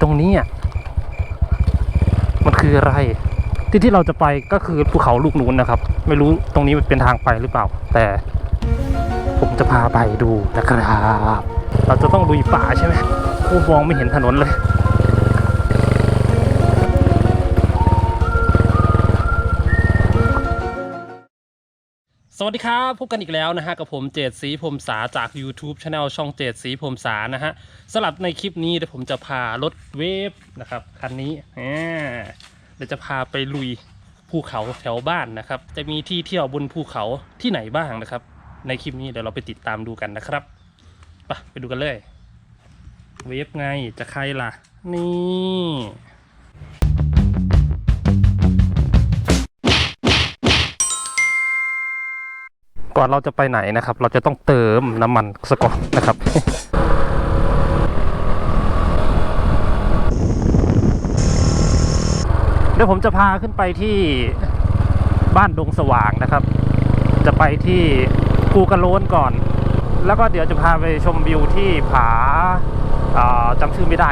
ตรงนี้อะมันคืออะไร ที่ที่เราจะไปก็คือภูเขาลูกนู้นนะครับ ไม่รู้ตรงนี้มันเป็นทางไปหรือเปล่า แต่ผมจะพาไปดูนะครับ เราจะต้องลุยป่าใช่ไหมโอ้มองไม่เห็นถนนเลย สวัสดีครับพบกันอีกแล้วนะฮะกับผมเจดสีพรมสาจาก YouTube Channel ช่องเจดสีพรมสานะฮะสำหรับในคลิปนี้เดี๋ยวผมจะพารถเวฟนะครับคันนี้เดี๋ยวจะพาไปลุยภูเขาแถวบ้านนะครับ จะมีที่เที่ยวบนภูเขาที่ไหนบ้างนะครับ ในคลิปนี้เดี๋ยวเราไปติดตามดูกันนะครับไปไปดูกันเลย เวฟไงจะใครล่ะ นี่ ก่อนเราจะไปไหนนะครับ เราจะต้องเติมน้ำมันสก่อนนะครับเดี๋ยวผมจะพาขึ้นไปที่บ้านดงสว่างนะครับ จะไปที่ภูกระโล้นก่อน แล้วก็เดี๋ยวจะพาไปชมวิวที่ผาาจำชื่อไม่ได้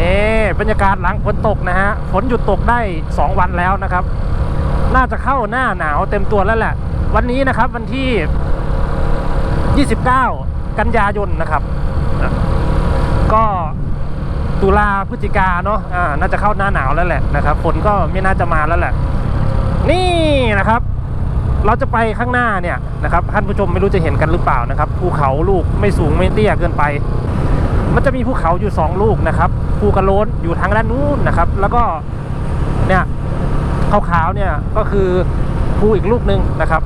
เอ๊ บรรยากาศหลังฝนตกนะฮะฝนหยุดตกได้ 2 วันแล้วนะครับ น่าจะเข้าหน้าหนาวเต็มตัวแล้วแหละ วันนี้นะครับวันที่ 29 กันยายนนะครับ ก็ตุลาพฤศจิกาเนาะอ่าน่าจะเข้าหน้าหนาวแล้วแหละนะครับฝนก็ไม่น่าจะมาแล้วแหละ นี่นะครับ เราจะไปข้างหน้าเนี่ยนะครับท่านผู้ชมไม่รู้จะเห็นกันหรือเปล่านะครับภูเขาลูกไม่สูงไม่เตี้ยเกินไป มันจะมีภูเขาอยู่สองลูกนะครับ ภูกระโล้นอยู่ทางด้านนู้นนะครับ แล้วก็เนี่ยขาวๆเนี่ยก็คือภูอีกลูกหนึ่งนะครับ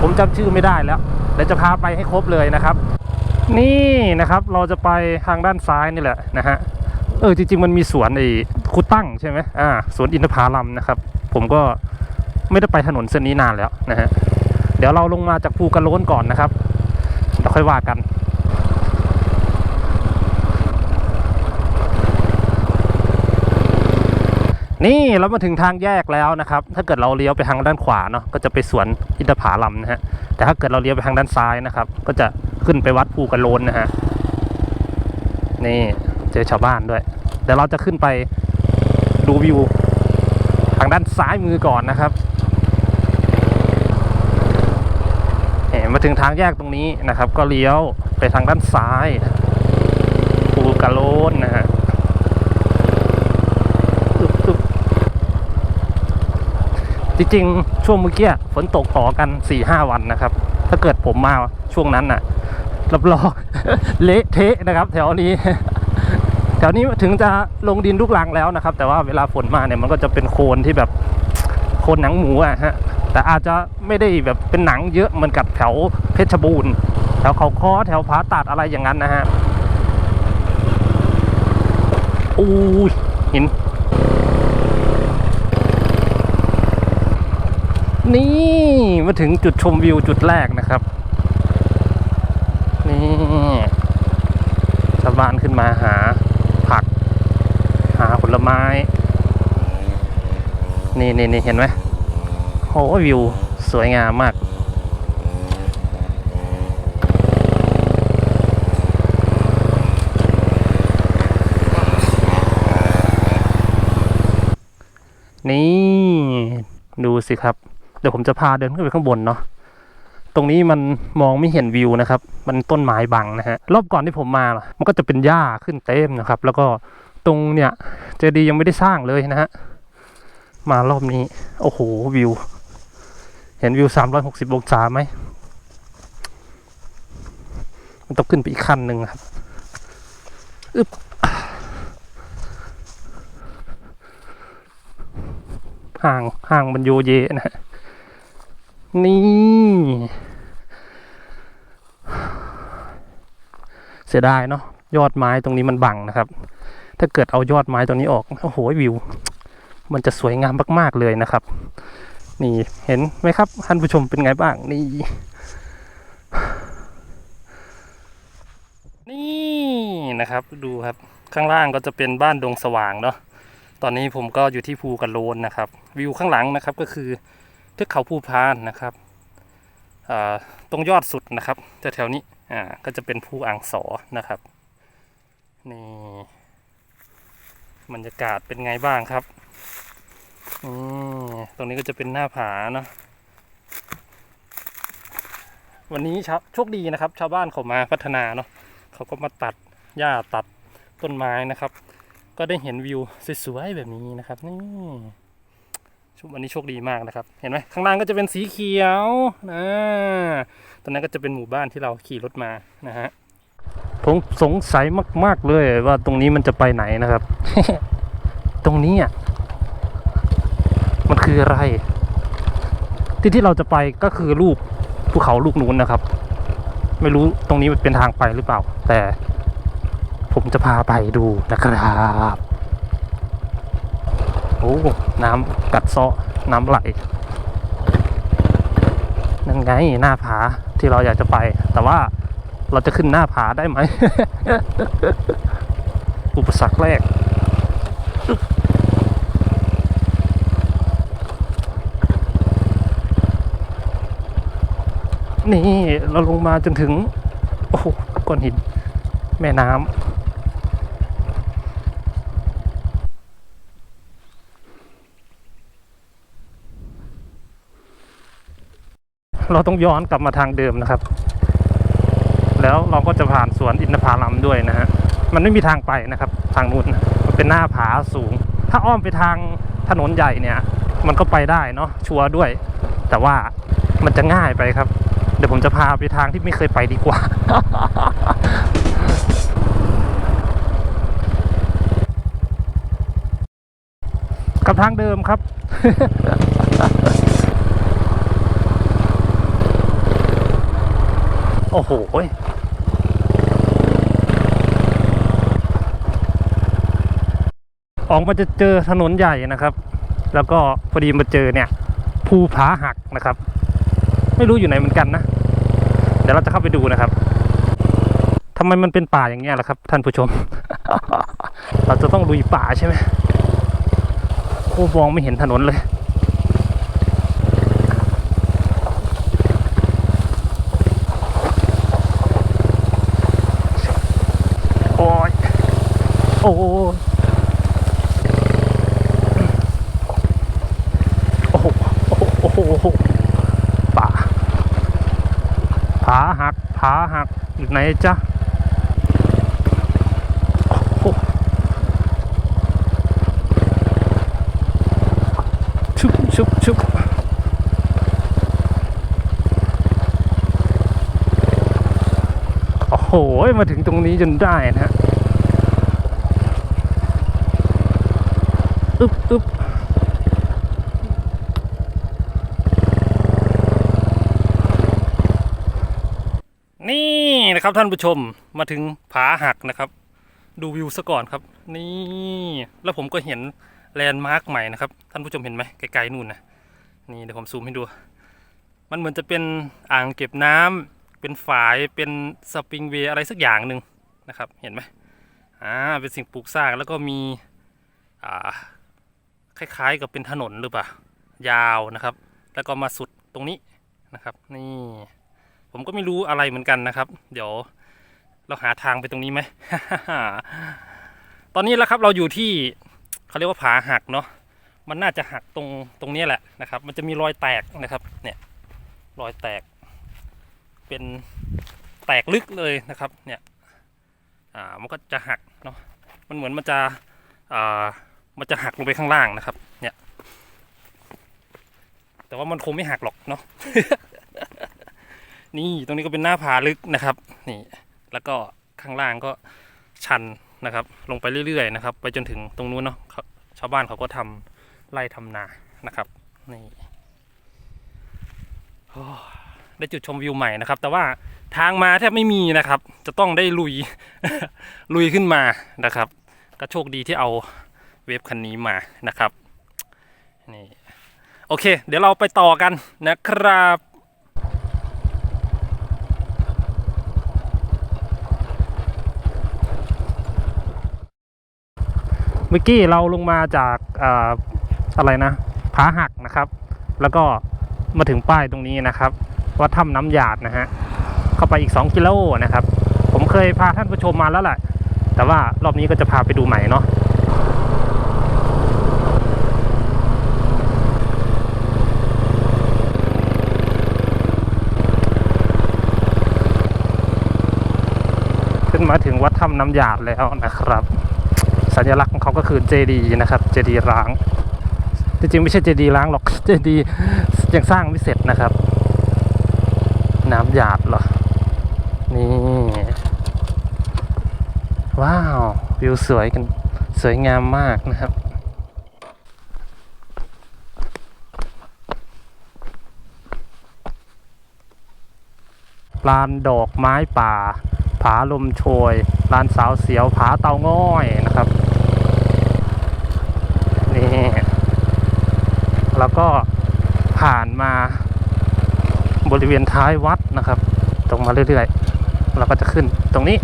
ผมจำชื่อไม่ได้แล้วเดี๋ยวจะพาไปให้ครบเลยนะครับ นี่นะครับเราจะไปทางด้านซ้ายนี่แหละนะฮะเออจริงๆมันมีสวนไอ้คุตั้งใช่ไหมอ่าสวนอินทผลัมนะครับ ผมก็ไม่ได้ไปถนนเส้นนี้นานแล้วนะฮะเดี๋ยวเราลงมาจากภูกระโล้นก่อนนะครับแล้วค่อยว่ากัน นี่เรามาถึงทางแยกแล้วนะครับ ถ้าเกิดเราเลี้ยวไปทางด้านขวาเนาะก็จะไปสวนอินทผลัมนะฮะแต่ถ้าเกิดเราเลี้ยวไปทางด้านซ้ายนะครับ ก็จะขึ้นไปวัดภูกระโลนนะฮะนี่เจอชาวบ้านด้วยเดี๋ยวเราจะขึ้นไปดูวิวทางด้านซ้ายมือก่อนนะครับเอ่มาถึงทางแยกตรงนี้นะครับ ก็เลี้ยวไปทางด้านซ้ายภูกระโลนนะฮะ ตึบตึบ จริงๆ ช่วงเมื่อกี้ฝนตกต่อกัน4ี่ห้าวันนะครับ ถ้าเกิดผมมาช่วงนั้นน่ะรับรองเละเทะนะครับ แถวนี้แถวนี้ถึงจะลงดินลูกรังแล้วนะครับ แต่ว่าเวลาฝนมาเนี่ยมันก็จะเป็นโคลนที่แบบโคลนหนังหมูอะฮะแต่อาจจะไม่ได้แบบเป็นหนังเยอะเหมือนกับแถวเพชรบูรณ์แถวเขาคอแถวผาตัดอะไรอย่างนั้นนะฮะอู้หิน นี่มาถึงจุดชมวิวจุดแรกนะครับ นี่ชาวบ้านขึ้นมาหาผัก หาผลไม้ นี่นี่นี่เห็นไหมโอ้วิวสวยงามมากนี่ ดูสิครับ เดี๋ยวผมจะพาเดินขึ้นไปข้างบนเนาะตรงนี้มันมองไม่เห็นวิวนะครับ มันต้นไม้บังนะฮะ รอบก่อนที่ผมมาล่ะมันก็จะเป็นหญ้าขึ้นเต็มนะครับ แล้วก็ตรงเนี่ยเจดียังไม่ได้สร้างเลยนะฮะ มารอบนี้ โอ้โหวิว เห็นวิว 360 องศาไหม มันต้องขึ้นไปอีกขั้นหนึ่งครับอึ๊บห่างห่างมันโยเยนะฮะ นี่ เสียดายเนาะยอดไม้ตรงนี้มันบังนะครับ ถ้าเกิดเอายอดไม้ตรงนี้ออกโอ้โหวิว มันจะสวยงามมากๆเลยนะครับ นี่เห็นไหมครับท่านผู้ชมเป็นไงบ้างนี่นี่นะครับดูครับข้างล่างก็จะเป็นบ้านดงสว่างเนาะตอนนี้ผมก็อยู่ที่ภูกระโลนนะครับ วิวข้างหลังนะครับก็คือ ทึกเขาภูพานนะครับตรงยอดสุดนะครับแถวๆนี้อ่าก็จะเป็นภูอ่างสอนะครับนี่บรรยากาศเป็นไงบ้างครับตรงนี้ก็จะเป็นหน้าผาเนาะวันนี้ชาวโชคดีนะครับ ชาวบ้านเขามาพัฒนาเนาะเขาก็มาตัดหญ้าตัดต้นไม้นะครับ ก็ได้เห็นวิวสวยๆแบบนี้นะครับนี่ ชุวันนี้โชคดีมากนะครับ เห็นไหมข้างล่างก็จะเป็นสีเขียวนะตรงนั้นก็จะเป็นหมู่บ้านที่เราขี่รถมานะฮะผมสงสัยมาก ๆ เลยว่าตรงนี้มันจะไปไหนนะครับ ตรงนี้อะมันคืออะไร ที่ที่เราจะไปก็คือลูกภูเขาลูกนู้นนะครับ ไม่รู้ตรงนี้มันเป็นทางไปหรือเปล่า แต่ผมจะพาไปดูนะครับ โอ้น้ำกัดเซาะน้ำไหลนั่นไงหน้าผาที่เราอยากจะไป แต่ว่าเราจะขึ้นหน้าผาได้ไหม อุปสรรคแรก นี่เราลงมาจนถึง โอ้ก้อนหิน แม่น้ำ เราต้องย้อนกลับมาทางเดิมนะครับ แล้วเราก็จะผ่านสวนอินทผลัมด้วยนะฮะมันไม่มีทางไปนะครับ ทางนู้นมันเป็นหน้าผาสูง ถ้าอ้อมไปทางถนนใหญ่เนี่ย มันก็ไปได้เนาะชัวร์ด้วย แต่ว่ามันจะง่ายไปครับ เดี๋ยวผมจะพาไปทางที่ไม่เคยไปดีกว่า กับทางเดิมครับ โอ้โหออกมาจะเจอถนนใหญ่นะครับ แล้วก็พอดีมาเจอเนี่ยภูผาหักนะครับ ไม่รู้อยู่ไหนเหมือนกันนะ เดี๋ยวเราจะเข้าไปดูนะครับทำไมมันเป็นป่าอย่างเงี้ยล่ะครับ ท่านผู้ชม เราจะต้องลุยป่าใช่ไหมโอ้มองไม่เห็นถนนเลย โอ้ย โอ้โอ้โหโอ้โหโอ้โหป่าผาหักผาหักอยู่ไหนจ๊ะชุบชุบชุบโอ้โห มาถึงตรงนี้จนได้นะฮะ อึบอึบนี่นะครับท่านผู้ชมมาถึงผาหักนะครับ ดูวิวซะก่อนครับ นี่ แล้วผมก็เห็นแลนด์มาร์คใหม่นะครับ ท่านผู้ชมเห็นไหมไกลๆนู่นนะนี่เดี๋ยวผมซูมให้ดู มันเหมือนจะเป็นอ่างเก็บน้ำเป็นฝายเป็นสปริงเวย์อะไรสักอย่างหนึ่งนะครับ เห็นไหมอ่าเป็นสิ่งปลูกสร้างแล้วก็มีอ่า คล้ายๆ กับเป็นถนนหรือเปล่ายาวนะครับ แล้วก็มาสุดตรงนี้นะครับ นี่ผมก็ไม่รู้อะไรเหมือนกันนะครับ เดี๋ยวเราหาทางไปตรงนี้ไหม ตอนนี้แล้วครับเราอยู่ที่เขาเรียกว่าผาหักเนาะ มันน่าจะหักตรงตรงนี้แหละนะครับ มันจะมีรอยแตกนะครับ เนี่ยรอยแตก เป็นแตกลึกเลยนะครับ เนี่ย อ่า มันก็จะหักเนาะ มันเหมือนมันจะอ่า มันจะหักลงไปข้างล่างนะครับ เนี่ย แต่ว่ามันคงไม่หักหรอกเนาะนี่ตรงนี้ก็เป็นหน้าผาลึกนะครับ นี่ แล้วก็ข้างล่างก็ชันนะครับ ลงไปเรื่อยๆนะครับ ไปจนถึงตรงนู้นเนาะเขาชาวบ้านเขาก็ทำไร่ทำนานะครับนี่ได้จุดชมวิวใหม่นะครับ แต่ว่าทางมาแทบไม่มีนะครับ จะต้องได้ลุยลุยขึ้นมานะครับ ก็โชคดีที่เอา เวฟคันนี้มานะครับนี่โอเค เดี๋ยวเราไปต่อกันนะครับเมื่อกี้เราลงมาจากเอ่ออะไรนะผาหักนะครับ แล้วก็มาถึงป้ายตรงนี้นะครับวัดถ้ำน้ำหยาดนะฮะเข้าไปอีก 2 กิโลนะครับ ผมเคยพาท่านผู้ชมมาแล้วแหละแต่ว่ารอบนี้ก็จะพาไปดูใหม่เนาะ มาถึงวัดถ้ำน้ำหยาดแล้วนะครับ สัญลักษณ์ของเขาก็คือเจดีนะครับ เจดีร้าง จริงๆไม่ใช่เจดีร้างหรอก เจดียังสร้างไม่เสร็จนะครับ น้ำหยาดเหรอ นี่ ว้าว วิวสวยกัน สวยงามมากนะครับลานดอกไม้ป่า ผาลมโชยลานสาวเสียวผาเตาง่อยนะครับ นี่ แล้วก็ผ่านมาบริเวณท้ายวัดนะครับ ตรงมาเรื่อยๆ เราก็จะขึ้นตรงนี้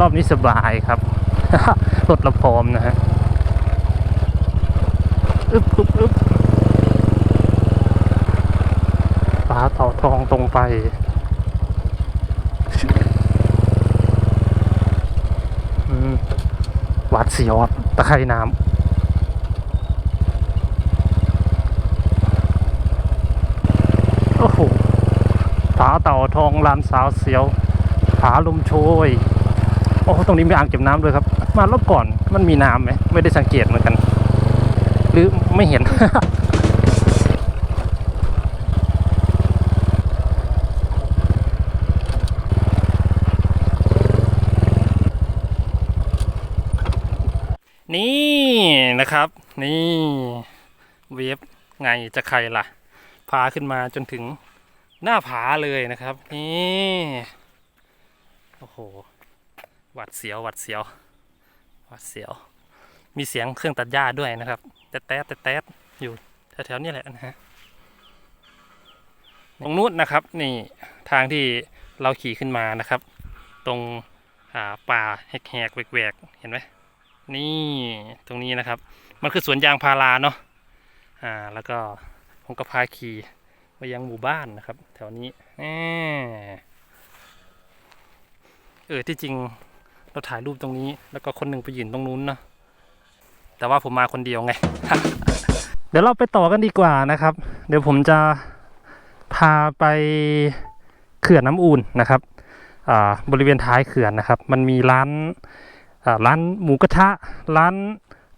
รอบนี้สบายครับ รถเราพร้อมนะฮะอึ๊บอึ๊บอึ๊บผาเต่าทองตรงไป อืมห วัดเสียวครับตะไคร่น้ำโอ้โหผาเต่าทองลานสาวเสียวผาลมโชยโอ้ตรงนี้มีอ่างเก็บน้ำด้วยครับ มารอบก่อนมันมีน้ำไหมไม่ได้สังเกตเหมือนกัน หรือไม่เห็น นะครับ นี่เวฟไงจะใครล่ะ พาขึ้นมาจนถึงหน้าผาเลยนะครับ นี่โอ้โหหวัดเสียวหวัดเสียวหวัดเสียว มีเสียงเครื่องตัดหญ้าด้วยนะครับ แต๊ดแต๊ดแต๊ดแต๊อยู่แถวๆนี้แหละนะฮะตรงนู้นนะครับนี่ทางที่เราขี่ขึ้นมานะครับ ตรงอ่าป่าแหกๆแหวกๆเห็นไหม นี่ตรงนี้นะครับ มันคือสวนยางพาราเนาะอ่าแล้วก็ผมก็พาขี่ไปยังหมู่บ้านนะครับ แถวนี้เออที่จริงเราถ่ายรูปตรงนี้ แล้วก็คนหนึ่งไปยืนตรงนู้นเนาะแต่ว่าผมมาคนเดียวไง เดี๋ยวเราไปต่อกันดีกว่านะครับ เดี๋ยวผมจะพาไปเขื่อนน้ำอุ่นนะครับอ่าบริเวณท้ายเขื่อนนะครับ มันมีร้าน ร้านหมูกระทะ ร้าน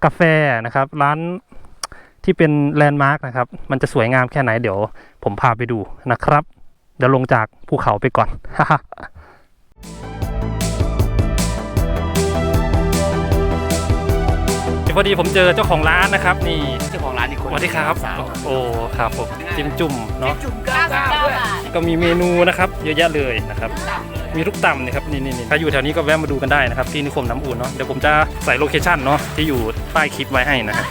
กาแฟนะครับ ร้านที่เป็นแลนด์มาร์กนะครับ มันจะสวยงามแค่ไหนเดี๋ยวผมพาไปดูนะครับ เดี๋ยวลงจากภูเขาไปก่อนพอดีผมเจอเจ้าของร้านนะครับ นี่เจ้าของ สนวัสดีครับสาวโอ้ครับผมจิ้มจุ่มเนาะจุ่มก้าวด้วยก็มีเมนูนะครับเยอะแยะเลยนะครับ มีทุกตำนะครับนี่นี่นี่ใครอยู่แถวนี้ก็แวะมาดูกันได้นะครับที่นิคมน้ำอุ่นเนาะเดี๋ยวผมจะใส่โลเคชั่นเนาะที่อยู่ใต้คลิปไว้ให้นะฮะ